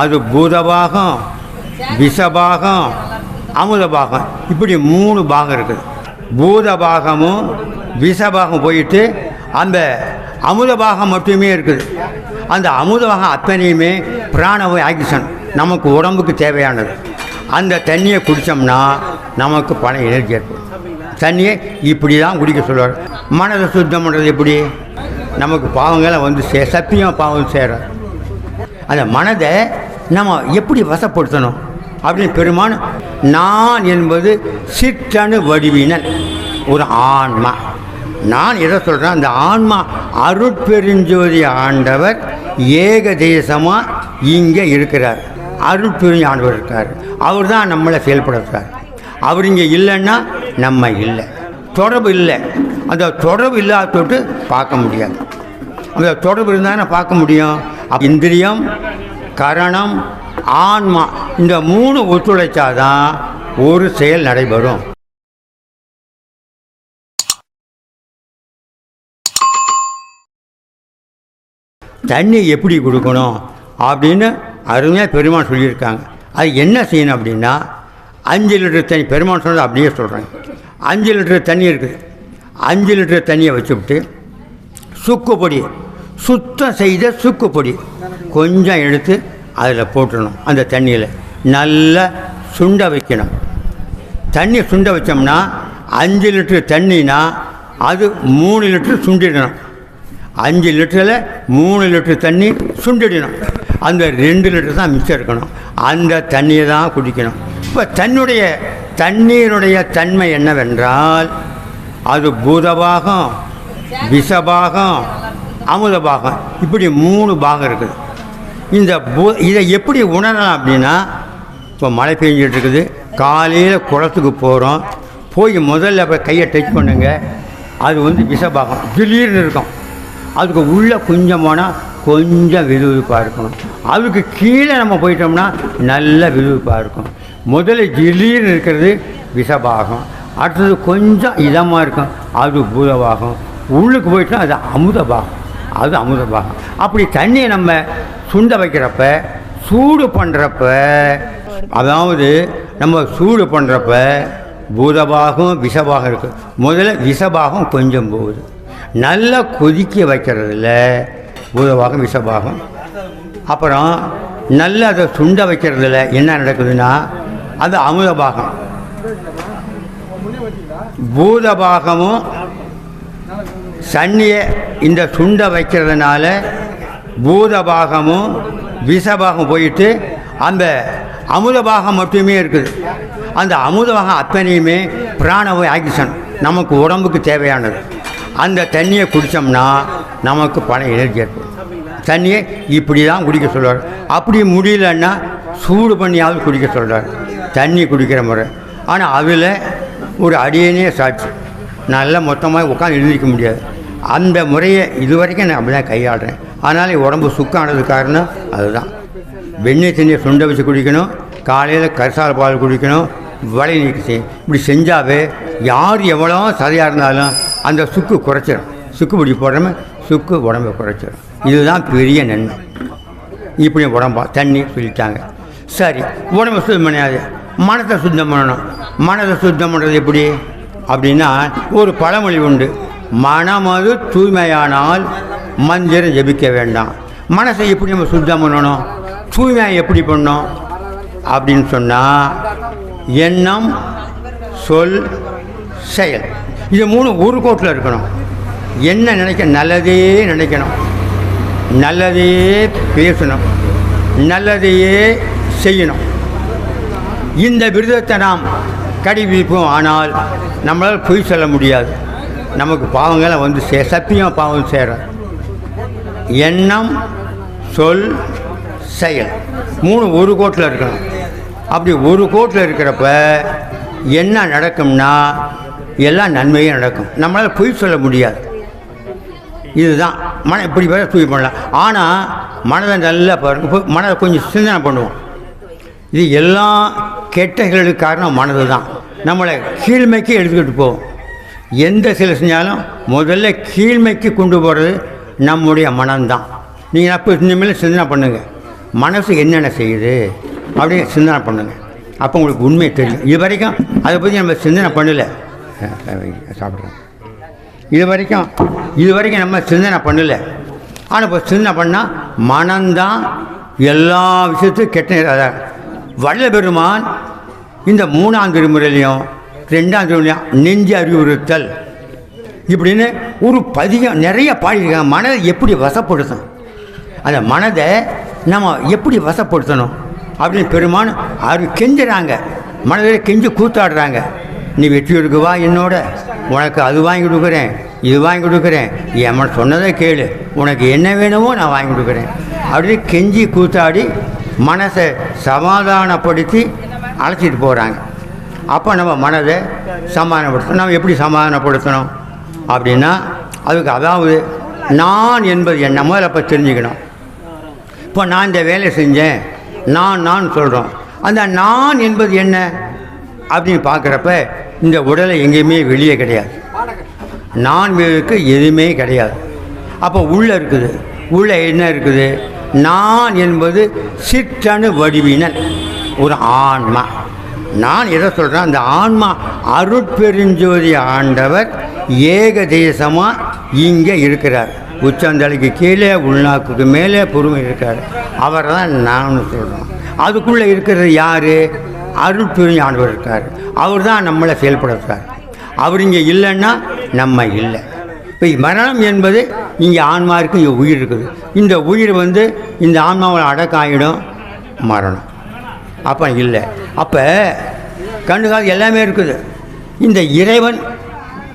அது பூதபாகம் விஷபாகம் அமுதபாகம். இப்படி மூணு பாகம் இருக்குது. பூதபாகமும் விஷபாகம் போயிட்டு அந்த அமுதபாகம் மட்டுமே இருக்குது. அந்த அமுதபாகம் அத்தனையுமே பிராணவை ஆக்சிஜன் நமக்கு உடம்புக்கு தேவையானது. அந்த தண்ணியை குடித்தோம்னா நமக்கு பண எனர்ஜி ஏற்படும். தண்ணியை இப்படி தான் குடிக்க சொல்லுவார். மனதை சுத்தம் பண்ணுறது எப்படி? நமக்கு பாவங்களை வந்து சே சத்தியம் பாவம் சேர அந்த மனதை நம்ம எப்படி வசப்படுத்தணும்? அப்படின்னு பெருமான் நான் என்பது சிற்றணு வடிவினன் ஒரு ஆன்மா. நான் எதை சொல்கிறேன் அந்த ஆன்மா அருட்பெருஞ்சோதி ஆண்டவர் ஏக தேசமாக இங்கே இருக்கிறார். அருட்பெருஞ்சி ஆண்டவர் இருக்கார். அவர் தான் நம்மளை செயல்படுத்துறார். அவர் இங்கே இல்லைன்னா நம்ம இல்லை. தொடர்பு இல்லை. அந்த தொடர்பு இல்லாத தொட்டு பார்க்க முடியாது. அந்த தொடர்பு இருந்தால் பார்க்க முடியும்? இந்திரியம் கரணம் ஆன்மா. இந்த மூணு ஒத்துழைச்சாதான் ஒரு செயல் நடைபெறும். தண்ணி எப்படி கொடுக்கணும் அப்படின்னு அருமையாக பெருமான் சொல்லியிருக்காங்க. அது என்ன செய்யணும் அப்படின்னா அஞ்சு லிட்டர் தண்ணி பெருமான் சொன்னது அப்படியே சொல்கிறாங்க அஞ்சு லிட்டர் தண்ணி இருக்குது. அஞ்சு லிட்டர் தண்ணியை வச்சுவிட்டு சுக்கு பொடி சுத்தம் செய்த சுக்கு பொடி கொஞ்சம் எடுத்து அதில் போட்டுடணும் அந்த தண்ணியில். நல்லா சுண்ட வைக்கணும். தண்ணி சுண்ட வச்சோம்னா அஞ்சு லிட்டர் தண்ணினா அது மூணு லிட்டர் சுண்டிடணும். அஞ்சு லிட்டரில் மூணு லிட்டர் தண்ணி சுண்டிடணும். அந்த ரெண்டு லிட்டர் தான் மிச்சம் இருக்கணும். அந்த தண்ணியை தான் குடிக்கணும். இப்போ தன்னுடைய தண்ணீருடைய தன்மை என்னவென்றால் அது பூதபாகம் விஷபாகம் அமுத பாகம். இப்படி மூணு பாகம் இருக்குது. இந்த பூ இதை எப்படி உணரலாம் அப்படின்னா இப்போ மழை பெஞ்சிட்டு இருக்குது காலையில் குளத்துக்கு போகிறோம் போய் முதல்ல அப்போ கையை டச் பண்ணுங்க. அது வந்து விஷபாகம். திடீர்னு இருக்கும். அதுக்கு உள்ளே கொஞ்சம் போனால் கொஞ்சம் விறுவிறுப்பாக இருக்கணும் அதுக்கு கீழே நம்ம போயிட்டோம்னா நல்ல விறுவிறுப்பாக இருக்கும். முதல்ல திடீர்னு இருக்கிறது விஷபாகம். அடுத்தது கொஞ்சம் இதமாக இருக்கும். அது பூதபாகம். உள்ளுக்கு போயிட்டோம் அது அமுதபாகம் அது அமுதபாகம் அப்படி தண்ணியை நம்ம சுண்ட வைக்கிறப்ப சூடு பண்ணுறப்ப அதாவது நம்ம சூடு பண்ணுறப்ப பூதபாகம் விஷபாகம் இருக்குது முதல்ல விஷபாகம் கொஞ்சம் போகுது. நல்லா கொதிக்க வைக்கிறதுல பூதபாகம் விஷபாகம். அப்புறம் நல்லா அதை சுண்ட வைக்கிறதுல என்ன நடக்குதுன்னா அது அமுதபாகம். பூதபாகமும் சன்னியை இந்த சுண்டை வைக்கிறதுனால பூதபாகமும் விஷபாகம் போயிட்டு அந்த அமுதபாகம் மட்டுமே இருக்குது. அந்த அமுதபாகம் அத்தனையுமே பிராணவை ஆக்சிஜன் நமக்கு உடம்புக்கு தேவையானது. அந்த தண்ணியை குடித்தோம்னா நமக்கு பண எனர்ஜி ஏற்படும். தண்ணியை இப்படி தான் குடிக்க சொல்கிறார் அப்படி முடியலன்னா சூடு பண்ணியாவது குடிக்க சொல்கிறார் தண்ணி குடிக்கிற முறை. ஆனால் அதில் ஒரு அடியனே சாட்சி. நல்லா மொத்தமாக உட்காந்து எழுந்திருக்க முடியாது. அந்த முறையை இது வரைக்கும் நான் அப்படி தான் கையாளுறேன். ஆனால் என் உடம்பு சுக்கானது காரணம் அதுதான். வெண்ணெய் தண்ணியை சுண்ட வச்சு குடிக்கணும். காலையில் கரிசால் பால் குடிக்கணும். வலை நீக்கி செய்யும் இப்படி செஞ்சாவே யார் எவ்வளோ சதையாக இருந்தாலும் அந்த சுக்கு குறைச்சிடும் சுக்கு பிடி போடாம சுக்கு உடம்பை குறைச்சிடும் இதுதான் பெரிய நன்மை. இப்படி உடம்பா தண்ணி சொல்லிட்டாங்க சரி உடம்பு சுத்தம் பண்ணாது. மனத்தை சுத்தம் பண்ணணும். மனதை சுத்தம் பண்ணுறது எப்படி? அப்படின்னா ஒரு பழமொழி உண்டு. மனமது தூய்மையானால் மந்திரம் ஜெபிக்க வேண்டாம். மனசை எப்படி நம்ம சுத்தம் பண்ணணும்? தூய்மையை எப்படி பண்ணோம் அப்படின்னு சொன்னால் எண்ணம் சொல் செயல். இது மூணு ஒரு கோட்டில் இருக்கணும். என்ன நினைக்க நல்லதே நினைக்கணும். நல்லதையே பேசணும். நல்லதையே செய்யணும். இந்த விரதத்தை நாம் கடைபிடிப்போம் ஆனால் நம்மளால் பொய் சொல்ல முடியாது. நமக்கு பாவங்களை வந்து சே சத்தியம் பாவம் சேர. எண்ணம் சொல் செயல். மூணு ஒரு கோட்டில் இருக்கணும். அப்படி ஒரு கோட்டில் இருக்கிறப்ப என்ன நடக்கும்னா எல்லா நன்மையும் நடக்கும். நம்மளால் பொய் சொல்ல முடியாது. இதுதான். மன இப்படி வேற தூய் பண்ணலாம் ஆனால் மனதை நல்லா பாருங்க. இப்போ மனதை கொஞ்சம் சிந்தனை பண்ணுவோம். இது எல்லா கெட்டகளுக்கு காரணம் மனது தான் நம்மளை கீழ்மைக்கு எடுத்துக்கிட்டு போவோம். எந்த சில செஞ்சாலும் முதல்ல கீழ்மைக்கு கொண்டு போகிறது நம்முடைய மனம்தான். நீங்கள் அப்போ இனிமேல் சிந்தனை பண்ணுங்கள் மனசு என்னென்ன செய்யுது? அப்படின்னு சிந்தனை பண்ணுங்கள் அப்போ உங்களுக்கு உண்மை தெரியும். இது வரைக்கும் அதை பற்றி நம்ம சிந்தனை பண்ணலை. சாப்பிட்றோம் இது வரைக்கும் இது வரைக்கும் நம்ம சிந்தனை பண்ணலை. ஆனால் இப்போ சிந்தனை பண்ணால் மனம்தான் எல்லா விஷயத்தையும் கெட்ட வல்ல பெருமான் இந்த மூணாம் திருமுறையிலையும் ரெண்டாம் திருமுறையிலையும் நெஞ்சு அறிவுறுத்தல். இப்படின்னு ஒரு பதிகம் நிறைய பாடியிருக்காங்க. மனதை எப்படி வசப்படுத்தணும்? அந்த மனதை நம்ம எப்படி வசப்படுத்தணும்? அப்படின்னு பெருமான் அவர் கெஞ்சுறாங்க. மனதில் கெஞ்சு கூத்தாடுறாங்க. நீ வெற்றி வா என்னோட. உனக்கு அது வாங்கி கொடுக்குறேன் இது வாங்கி கொடுக்குறேன். என் சொன்னதை கேளு. உனக்கு என்ன வேணுமோ நான் வாங்கி கொடுக்குறேன். அப்படின்னு கெஞ்சி கூத்தாடி மனசை சமாதானப்படுத்தி அழைச்சிட்டு போகிறாங்க அப்போ நம்ம மனதை சமாதானப்படுத்தணும். நம்ம எப்படி சமாதானப்படுத்தணும்? அப்படின்னா அதுக்கு அதாவது நான் என்பது என்ன? முதல்ல அப்போ தெரிஞ்சுக்கணும். இப்போ நான் இந்த வேலை செஞ்சேன். நான் நான் சொல்கிறோம் அந்த நான் என்பது என்ன? அப்படின்னு பார்க்குறப்ப இந்த உடலை எங்கேயுமே வெளியே கிடையாது. நான் வேறுக்கு எதுவுமே கிடையாது. அப்போ உள்ளே இருக்குது. உள்ளே என்ன இருக்குது? நான் என்பது சிற்றணு வடிவினன் ஒரு ஆன்மா. நான் எதை சொல்கிறேன் அந்த ஆன்மா அருட்பெருஞ்சோதி ஆண்டவர் ஏக தேசமாக இங்கே இருக்கிறார். உச்சந்தலைக்கு கீழே உள்நாக்குக்கு மேலே பொறுமை இருக்கார். அவர் தான் நான் சொல்கிறோம் அதுக்குள்ளே இருக்கிறது யார்? அருட்பெருஞ்ச ஆண்டவர் இருக்கார். அவர் தான் நம்மளை செயல்படுத்துறார். அவர் இங்கே இல்லைன்னா நம்ம இல்லை. இப்போ மரணம் என்பது இங்கே ஆன்மா இருக்குது இங்கே உயிர் இருக்குது. இந்த உயிர் வந்து இந்த ஆன்மாவில் அடக்காயிடும் மரணம். அப்போ இல்லை. அப்போ கண்ணு எல்லாமே இருக்குது. இந்த இறைவன்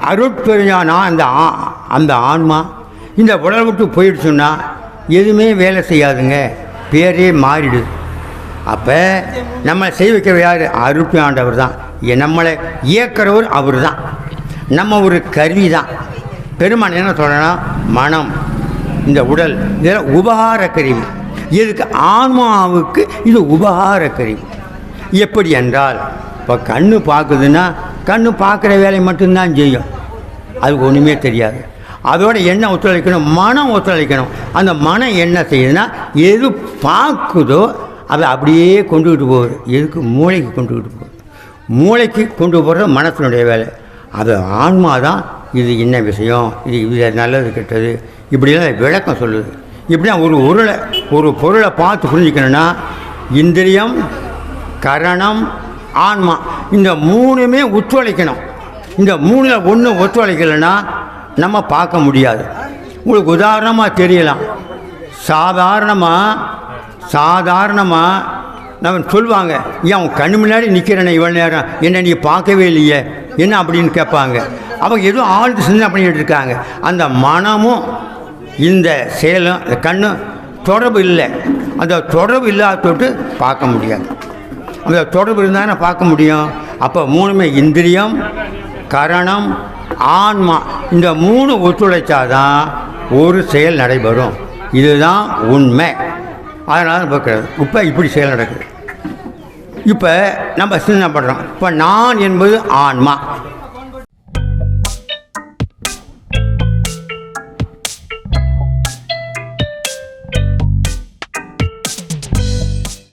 அருட்பெருஞானா அந்த ஆ- அந்த ஆன்மா இந்த உடல் விட்டு போயிடுச்சுன்னா எதுவுமே வேலை செய்யாதுங்க. பேரே மாறிடுது அப்போ நம்மளை செய்ய வைக்கிறவர் யார்? அருட்பு ஆண்டவர் தான். நம்மளை இயக்கிறவர் அவர் தான் நம்ம ஒரு கருவி தான் பெருமான் என்ன சொல்கிறேன்னா மனம் இந்த உடல் இதெல்லாம் உபகார கருவி. இதுக்கு ஆன்மாவுக்கு இது உபகார கருவி. எப்படி என்றால் இப்போ கண்ணு பார்க்குதுன்னா கண்ணு பார்க்குற வேலையை மட்டும்தான் செய்யும். அதுக்கு ஒன்றுமே தெரியாது. அதோட என்ன ஒத்துழைக்கணும்? மனம் ஒத்துழைக்கணும். அந்த மனம் என்ன செய்யுதுன்னா எது பார்க்குதோ அதை அப்படியே கொண்டுக்கிட்டு போகுது. எதுக்கு? மூளைக்கு கொண்டுக்கிட்டு போகுது. மூளைக்கு கொண்டு போகிறது மனத்தினுடைய வேலை. அது ஆன்மா தான் இது என்ன விஷயம்? இது இது நல்லது கெட்டது? இப்படிலாம் விளக்கம் சொல்லுது. இப்படின்னா ஒரு உருளை ஒரு பொருளை பார்த்து புரிஞ்சுக்கணுன்னா இந்திரியம் கரணம் ஆன்மா. இந்த மூணுமே ஒத்துழைக்கணும். இந்த மூணில் ஒன்று ஒத்துழைக்கலைன்னா நம்ம பார்க்க முடியாது. உங்களுக்கு உதாரணமாக தெரியலாம். சாதாரணமாக சாதாரணமாக நம்ம சொல்லுவாங்க ஏன் அவன் கண் முன்னாடி நிற்கிறேனே இவ்வளோ நேரம்? என்ன நீ பார்க்கவே இல்லையே? என்ன அப்படின்னு கேட்பாங்க. அவங்க எதுவும் ஆழ்ந்து சிந்தனை பண்ணிட்டு இருக்காங்க. அந்த மனமும் இந்த செயலும் இந்த கண்ணும் தொடர்பு இல்லை. அந்த தொடர்பு இல்லாத தொட்டு பார்க்க முடியாது. அந்த தொடர்பு இருந்தால் நான் பார்க்க முடியும்? அப்போ மூணுமே இந்திரியம் கரணம் ஆன்மா. இந்த மூணு ஒத்துழைச்சாதான் ஒரு செயல் நடைபெறும். இதுதான் உண்மை. அதனால் பார்க்குறது இப்போ இப்படி செயல் நடக்குது. இப்போ நம்ம சிந்தனை பண்ணுறோம் இப்போ நான் என்பது ஆன்மா.